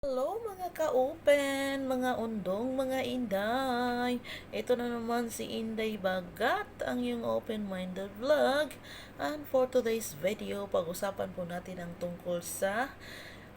Hello mga ka-open, mga undong, mga inday. Ito na naman si Inday Bagat, ang yung open-minded vlog. And for today's video, pag-usapan po natin ang tungkol sa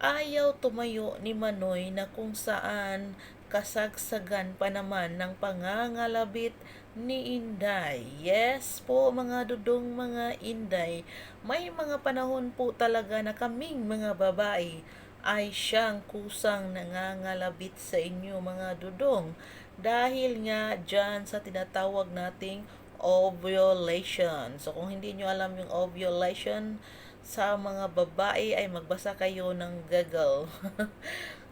ayaw tumayo ni Manoy na kung saan kasagsagan pa naman ng pangangalabit ni Inday. Yes po mga dudong mga Inday, may mga panahon po talaga na kaming mga babae ay siyang kusang nangangalabit sa inyo mga dudong dahil nga dyan sa tinatawag nating ovulation. So kung hindi nyo alam yung ovulation sa mga babae ay magbasa kayo ng Google.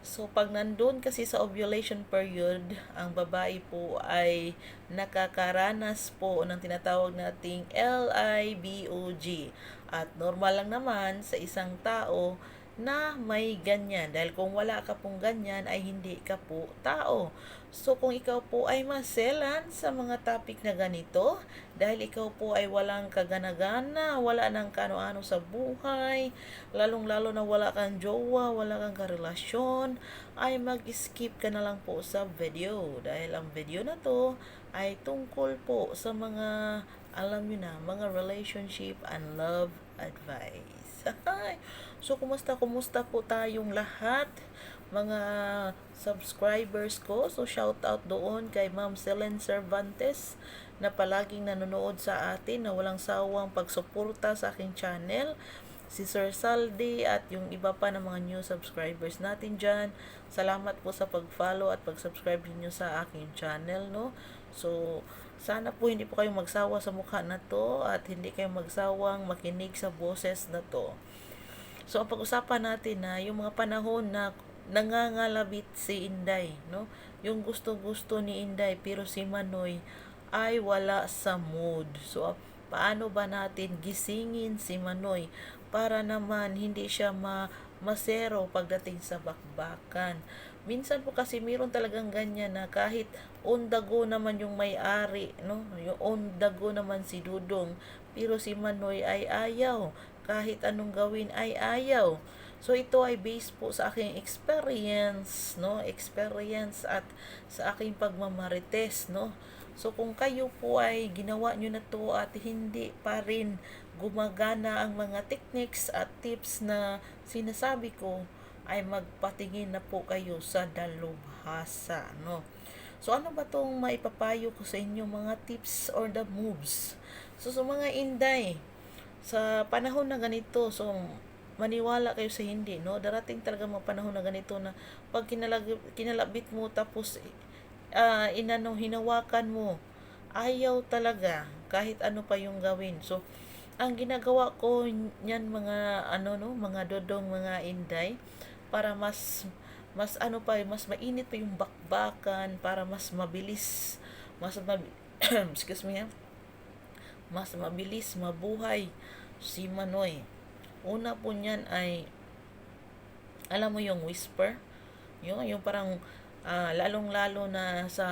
so pag nandun kasi sa ovulation period, ang babae po ay nakakaranas po ng tinatawag nating LIBOG. At normal lang naman sa isang tao na may ganyan. Dahil kung wala ka pong ganyan, ay hindi ka po tao. So, kung ikaw po ay maselan sa mga topic na ganito, dahil ikaw po ay walang kaganagana, wala nang kano-ano sa buhay, lalong-lalo na wala kang jowa, wala kang karelasyon, ay mag-skip ka na lang po sa video. Dahil ang video na to ay tungkol po sa mga, alam nyo na, mga relationship and love advice. So, kumusta, kumusta po tayong lahat? Mga subscribers ko. So, shout out doon kay Ma'am Selen Cervantes na palaging nanonood sa atin na walang sawang pagsuporta sa aking channel si Sir Saldi at yung iba pa ng mga new subscribers natin dyan. Salamat po sa pag-follow at pag-subscribe niyo sa aking channel, no? So, sana po hindi po kayong magsawa sa mukha na to at hindi kayong magsawang makinig sa boses na to. So, ang pag-usapan natin na yung mga panahon na nangangalabit si Inday, no? Yung gusto-gusto ni Inday pero si Manoy ay wala sa mood. So, paano ba natin gisingin si Manoy para naman hindi siya ma masero pagdating sa bakbakan. Minsan po kasi meron talagang ganyan na kahit ondago naman yung may-ari, no? Yung ondago naman si Dudong, pero si Manoy ay ayaw. Kahit anong gawin ay ayaw. So ito ay based po sa aking experience, no? Experience at sa aking pagmamarites, no? So kung kayo po ay ginawa nyo na to at hindi pa rin gumagana ang mga techniques at tips na sinasabi ko, ay magpatingin na po kayo sa dalubhasa, no? So ano ba tong maipapayo ko sa inyo mga tips or the moves? So sa mga inday, sa panahon na ganito, so maniwala kayo sa hindi, no? Darating talaga mga panahon na ganito na pag kinalabit mo tapos uh, inano, hinawakan mo, ayaw talaga kahit ano pa yung gawin. So, ang ginagawa ko niyan mga ano no, mga dodong, mga inday para mas mas ano pa, mas mainit pa yung bakbakan para mas mabilis, mas mab excuse me, mas mabilis mabuhay si Manoy. Una po niyan ay, alam mo yung whisper? Yung, yung parang, uh, lalong-lalo na sa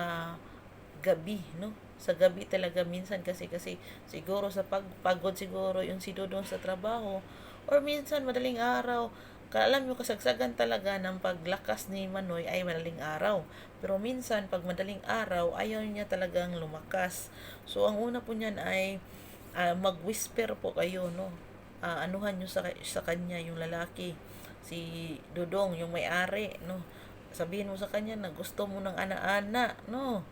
gabi, no? Sa gabi talaga minsan kasi kasi siguro sa pagpagod siguro yung si Dudong sa trabaho or minsan madaling araw alam mo kasagsagan talaga ng paglakas ni Manoy ay madaling araw. Pero minsan, pag madaling araw, ayaw niya talagang lumakas. So, ang una po niyan ay uh, mag-whisper po kayo, no? uh, anuhan nyo sa, sa kanya yung lalaki si Dudong yung may-ari no sabihin mo sa kanya na gusto mo ng ana-ana no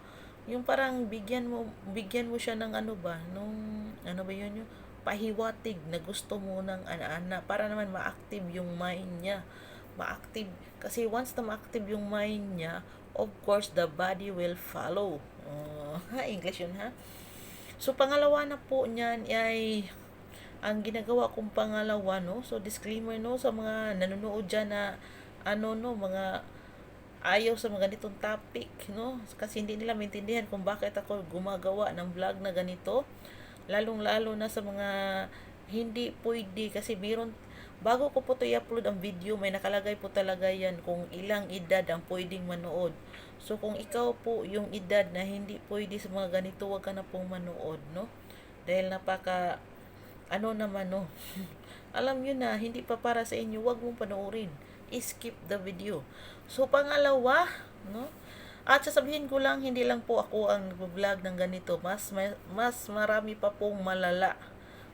yung parang bigyan mo bigyan mo siya ng ano ba nung ano ba yun yung pahiwatig na gusto mo ng ana-ana para naman ma-active yung mind niya ma-active kasi once na ma-active yung mind niya of course the body will follow uh, ha English yun ha so pangalawa na po niyan ay ang ginagawa kong pangalawa, no? So, disclaimer, no? Sa mga nanonood dyan na, ano, no? Mga ayaw sa mga ganitong topic, no? Kasi hindi nila maintindihan kung bakit ako gumagawa ng vlog na ganito. Lalong-lalo na sa mga hindi pwede kasi meron bago ko po to i-upload ang video may nakalagay po talaga yan kung ilang edad ang pwedeng manood so kung ikaw po yung edad na hindi pwede sa mga ganito wag ka na pong manood no dahil napaka ano naman no alam nyo na hindi pa para sa inyo wag mong panoorin skip the video. So, pangalawa, no? At sasabihin ko lang, hindi lang po ako ang nag-vlog ng ganito. Mas, mas, mas marami pa pong malala.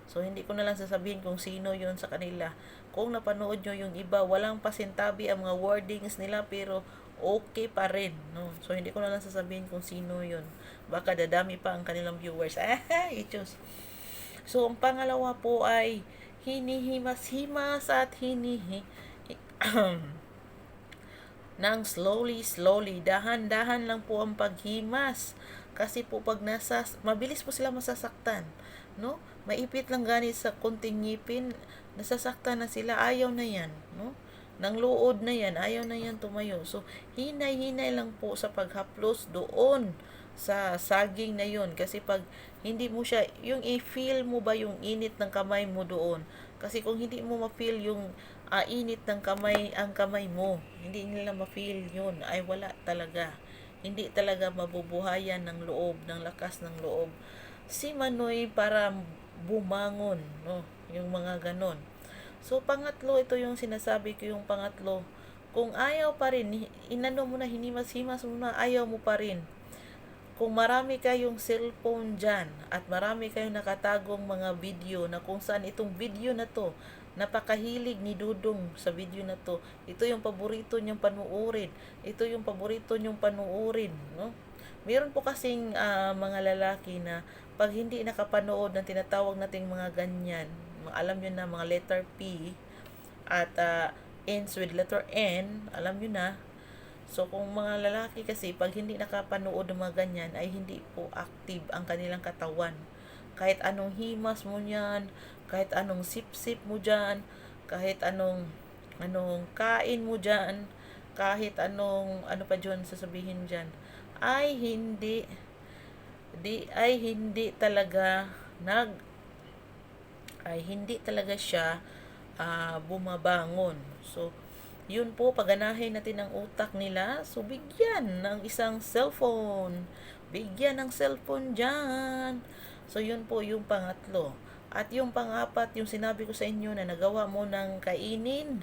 So, hindi ko na lang sasabihin kung sino yon sa kanila. Kung napanood nyo yung iba, walang pasintabi ang mga wordings nila, pero okay pa rin. No? So, hindi ko na lang sasabihin kung sino yon Baka dadami pa ang kanilang viewers. Ah, ichos. So, ang pangalawa po ay hinihimas-himas at hinihi nang slowly, slowly, dahan-dahan lang po ang paghimas. Kasi po pag nasa, mabilis po sila masasaktan. No? Maipit lang ganit sa kunting ngipin, nasasaktan na sila, ayaw na yan. No? Nang luod na yan, ayaw na yan tumayo. So, hinay-hinay lang po sa paghaplos doon sa saging na yun. Kasi pag hindi mo siya, yung i-feel mo ba yung init ng kamay mo doon. Kasi kung hindi mo ma-feel yung uh, init ng kamay, ang kamay mo, hindi nila ma-feel yun, ay wala talaga. Hindi talaga mabubuhayan ng loob, ng lakas ng loob. Si Manoy para bumangon, no? Yung mga ganon. So, pangatlo, ito yung sinasabi ko yung pangatlo. Kung ayaw pa rin, inano mo na, hinimas-himas mo na, ayaw mo pa rin. Kung marami kayong cellphone dyan at marami kayong nakatagong mga video na kung saan itong video na to Napakahilig ni Dudong sa video na to. Ito yung paborito niyang panuorin. Ito yung paborito niyang panuorin, no? Meron po kasing uh, mga lalaki na pag hindi nakapanood ng tinatawag nating mga ganyan, alam niyo na mga letter P at uh, ends with letter N, alam niyo na. So kung mga lalaki kasi pag hindi nakapanood ng mga ganyan ay hindi po active ang kanilang katawan kahit anong himas mo niyan, kahit anong sip-sip mo diyan, kahit anong anong kain mo diyan, kahit anong ano pa diyon sasabihin diyan, ay hindi di ay hindi talaga nag ay hindi talaga siya uh, bumabangon. So, yun po, paganahin natin ang utak nila. So, bigyan ng isang cellphone. Bigyan ng cellphone dyan. So, yun po yung pangatlo. At yung pangapat, yung sinabi ko sa inyo na nagawa mo ng kainin,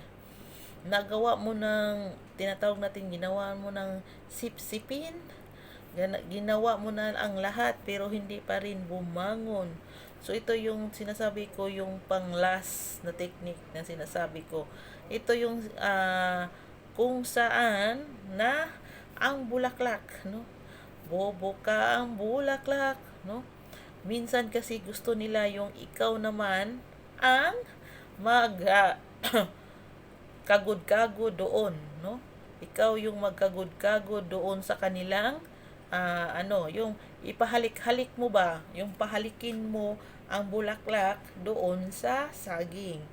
nagawa mo ng, tinatawag natin, ginawa mo ng sip-sipin, ginawa mo na ang lahat, pero hindi pa rin bumangon. So, ito yung sinasabi ko, yung pang-last na technique na sinasabi ko. Ito yung uh, kung saan na ang bulaklak, no? Bobo ka ang bulaklak, no? Minsan kasi gusto nila yung ikaw naman ang mag kagod-kagod doon, no? Ikaw yung magkagod-kagod doon sa kanilang uh, ano, yung ipahalik-halik mo ba, yung pahalikin mo ang bulaklak doon sa saging.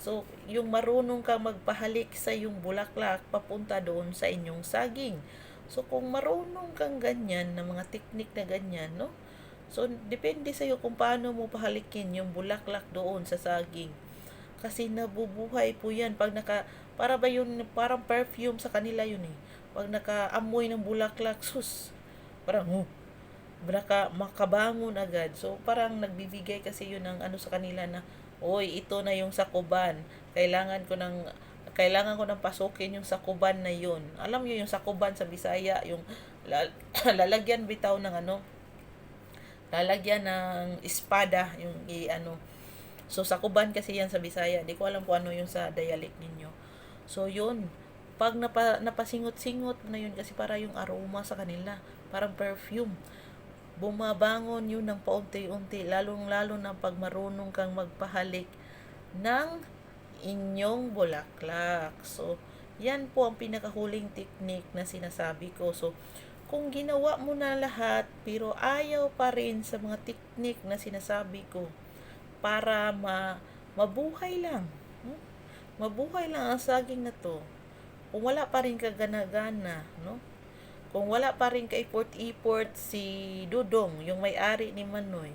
So, yung marunong kang magpahalik sa yung bulaklak papunta doon sa inyong saging. So, kung marunong kang ganyan, na mga teknik na ganyan, no? So, depende sa'yo kung paano mo pahalikin yung bulaklak doon sa saging. Kasi nabubuhay po yan. Pag naka, para ba yun, parang perfume sa kanila yun eh. Pag nakaamoy ng bulaklak, sus, parang, oh, naka, makabangon agad. So, parang nagbibigay kasi yun ng ano sa kanila na, oy, ito na yung sakuban. Kailangan ko ng, kailangan ko nang pasukin yung sakuban na yun. Alam niyo yung sakuban sa Bisaya, yung lalagyan bitaw ng ano, lalagyan ng espada yung i ano. So sa kuban kasi yan sa Bisaya. Di ko alam kung ano yung sa dialect ninyo. So yun. Pag napa, napasingot-singot na yun kasi para yung aroma sa kanila. Parang perfume. Bumabangon yun ng paunti-unti. Lalong lalo na pag marunong kang magpahalik ng inyong bulaklak. So yan po ang pinakahuling technique na sinasabi ko. So kung ginawa mo na lahat pero ayaw pa rin sa mga teknik na sinasabi ko para ma mabuhay lang. No? Mabuhay lang ang saging na to. Kung wala pa rin kagana-gana, no? Kung wala pa rin ka-effort-effort si Dudong, yung may-ari ni Manoy,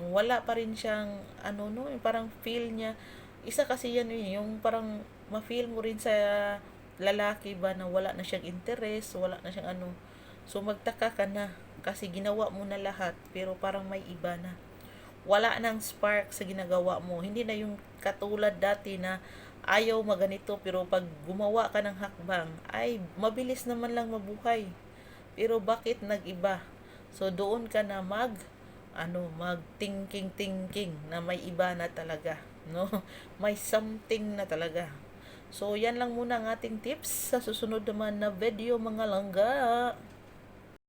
kung wala pa rin siyang, ano no, parang feel niya, isa kasi yan yun, yung parang ma-feel mo rin sa lalaki ba na wala na siyang interest, wala na siyang ano, So magtaka ka na kasi ginawa mo na lahat pero parang may iba na. Wala nang spark sa ginagawa mo. Hindi na yung katulad dati na ayaw maganito pero pag gumawa ka ng hakbang ay mabilis naman lang mabuhay. Pero bakit nag-iba? So doon ka na mag ano, mag thinking thinking na may iba na talaga, no? May something na talaga. So yan lang muna ang ating tips sa susunod naman na video mga langga.